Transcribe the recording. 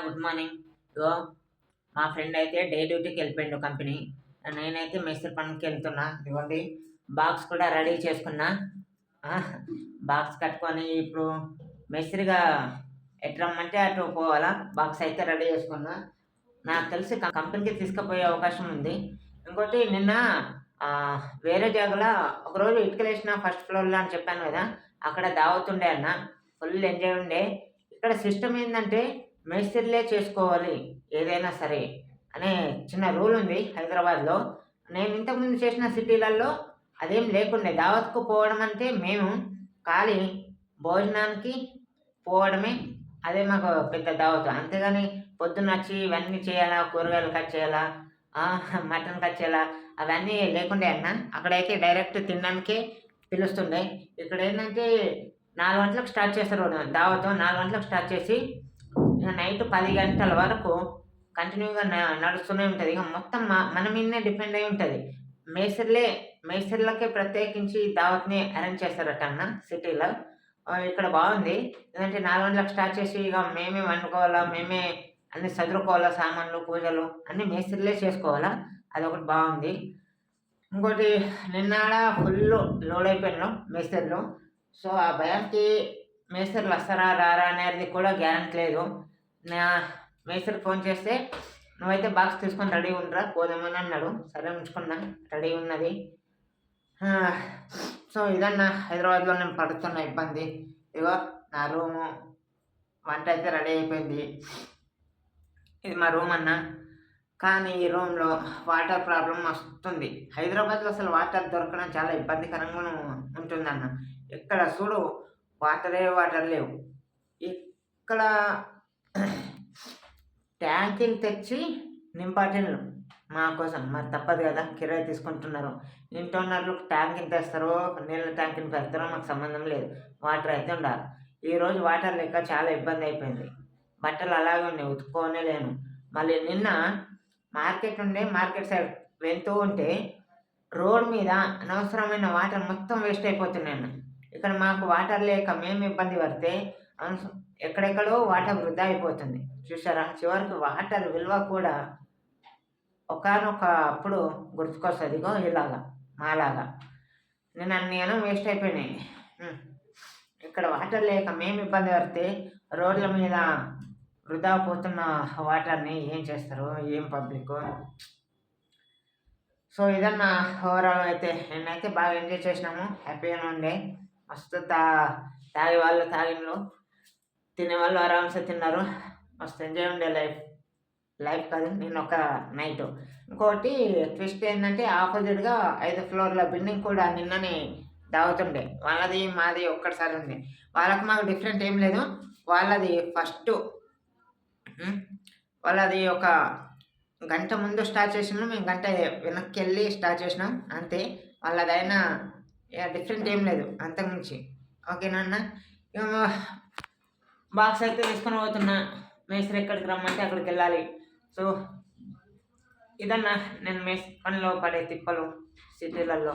Good morning ఇగో మా friend అయితే day డ్యూటీకి వెళ్ళిపోయిండు కంపెనీ నేనైతే మేస్త్రి పనికి వెళ్తున్నా. ఇదిగోండి బాక్స్ కూడా రెడీ చేసుకున్నా. బాక్స్ కట్టుకొని ఇప్పుడు మేస్త్రిగా ఎట్రమ్మంటే అటు పోవాలా? బాక్స్ అయితే రెడీ చేసుకున్నా. నాకు తెలిసి కంపెనీకి తీసుకుపోయే అవకాశం ఉంది. ఇంకోటి నిన్న వేరే జాగలో ఒకరోజు ఇటుకలేసిన ఫస్ట్ ఫ్లోర్లో అని చెప్పాను కదా అక్కడ దావతుండే అన్న. ఫుల్ ఎంజాయ్ ఉండే. ఇక్కడ సిస్టమ్ ఏంటంటే మేస్త్రిలే చేసుకోవాలి ఏదైనా సరే అనే చిన్న రూల్ ఉంది హైదరాబాద్లో. నేను ఇంతకుముందు చేసిన సిటీలలో అదేం లేకుండే. దావత్కు పోవడం అంటే మేము ఖాళీ భోజనానికి పోవడమే. అదే మాకు పెద్ద దావత్. అంతేగాని పొద్దున్న వచ్చి ఇవన్నీ చేయాలా కూరగాయలు కట్ చేయాలా మటన్ కట్ చేయాలా అవన్నీ లేకుండే అన్న. అక్కడైతే డైరెక్ట్ తినడానికే పిలుస్తుండే. ఇక్కడ ఏంటంటే నాలుగు గంటలకు స్టార్ట్ చేస్తారు దావత్. నాలుగు గంటలకు స్టార్ట్ చేసి నైట్ పది గంటల వరకు కంటిన్యూగా న- నడుస్తూనే ఉంటుంది. ఇక మొత్తం మన మీదనే డిపెండ్ అయి ఉంటుంది. మేసర్లే మేసర్లకే ప్రత్యేకించి దావత్ని అరేంజ్ చేస్తారట అన్న సిటీలో. ఇక్కడ బాగుంది. ఎందుకంటే నాలుగు గంటలకు స్టార్ట్ చేసి ఇక మేమే వండుకోవాలా మేమే అన్ని చదువుకోవాలా సామాన్లు పూజలు అన్ని మేస్త్రిలే చేసుకోవాలా. అదొకటి బాగుంది. ఇంకోటి నిన్నాడ ఫుల్ లోడ్ అయిపోయినాం మేస్త్రిలో సో ఆ భయానికి మేస్త్రులు వస్తారా రారా అనేది కూడా గ్యారంటీ లేదు. నా మేస్త్రి ఫోన్ చేస్తే నువ్వైతే బాక్స్ తీసుకొని రెడీ ఉండరా పోదామని అన్నాడు. సరే ఉంచుకున్నా రెడీ ఉన్నది. సో ఇదన్నా హైదరాబాద్లో నేను పడుతున్న ఇబ్బంది. ఇదిగో నా రూము వంట అయితే రెడీ అయిపోయింది. ఇది మా రూమ్ అన్న. కానీ ఈ రూమ్లో వాటర్ ప్రాబ్లం వస్తుంది. హైదరాబాద్లో అసలు వాటర్ దొరకడం చాలా ఇబ్బందికరంగా ఉంటుందన్న. ఎక్కడ చూడు వాటరే వాటర్ లేవు. ఇక్కడ ట్యాంకులు తెచ్చి నింపాటిన్లు మా కోసం. మరి తప్పదు కదా కిరాయి తీసుకుంటున్నారు. ఇంట్లో ఓనర్లు ట్యాంకుని తెస్తారో నీళ్ళ ట్యాంకుని పెడతారో మాకు సంబంధం లేదు. వాటర్ అయితే ఉండాలి. ఈరోజు వాటర్ లేక చాలా ఇబ్బంది అయిపోయింది. బట్టలు అలాగే ఉన్నాయి ఉతుక్కోనే లేను. మళ్ళీ నిన్న మార్కెట్ ఉండే మార్కెట్ సైడ్ వెళ్తూ ఉంటే రోడ్ మీద అనవసరమైన వాటర్ మొత్తం వేస్ట్ అయిపోతున్నాను ఇక్కడ మాకు వాటర్ లేక మేము ఇబ్బంది పడితే ఎక్కడెక్కడో వాటర్ వృధా అయిపోతుంది చూసారా చివరికి వాటర్ విలువ కూడా ఒకనొక అప్పుడు గుర్తుకొస్తుంది. ఇగో ఇలాగా మాలాగా. నేను అన్ని అనం వేస్ట్ అయిపోయినాయి. ఇక్కడ వాటర్ లేక మేము ఇబ్బంది పడితే రోడ్ల మీద వృధా పోతున్న వాటర్ని ఏం చేస్తారు? ఏం పబ్లిక్? సో ఇదన్నా ఓవరాల్ అయితే నేనైతే బాగా ఎంజాయ్ చేసినాము. హ్యాపీగానే ఉండే. మస్తు తా తాగే వాళ్ళు తాగినలో తినే వాళ్ళు ఆరామ్సే తిన్నారు. మస్తు ఎంజాయ్ ఉండే లైఫ్. లైఫ్ కాదు నేను ఒక నైట్. ఇంకోటి ట్విస్ట్ ఏంటంటే ఆపోజిట్గా ఐదు ఫ్లోర్ల బిల్డింగ్ కూడా నిన్ననే దావుతుండే వాళ్ళది మాది ఒక్కటిసారి ఉంది. వాళ్ళకి మాకు డిఫరెంట్ ఏం లేదు. వాళ్ళది ఫస్ట్ వాళ్ళది ఒక గంట ముందు స్టార్ట్ చేసినాం. మేము గంట వెనక్కి వెళ్ళి స్టార్ట్ చేసినాం. అంతే. వాళ్ళదైనా డిఫరెంట్ ఏం లేదు అంతకుమించి. ఓకేనా అన్న? ఇక బాక్స్ అయితే తీసుకొని పోతున్నా. మేస్త్రి ఎక్కడికి రమ్మంటే అక్కడికి వెళ్ళాలి. సో ఇదన్నా నేను మేస్ పనిలో పడే తిప్పలు సిటీలలో.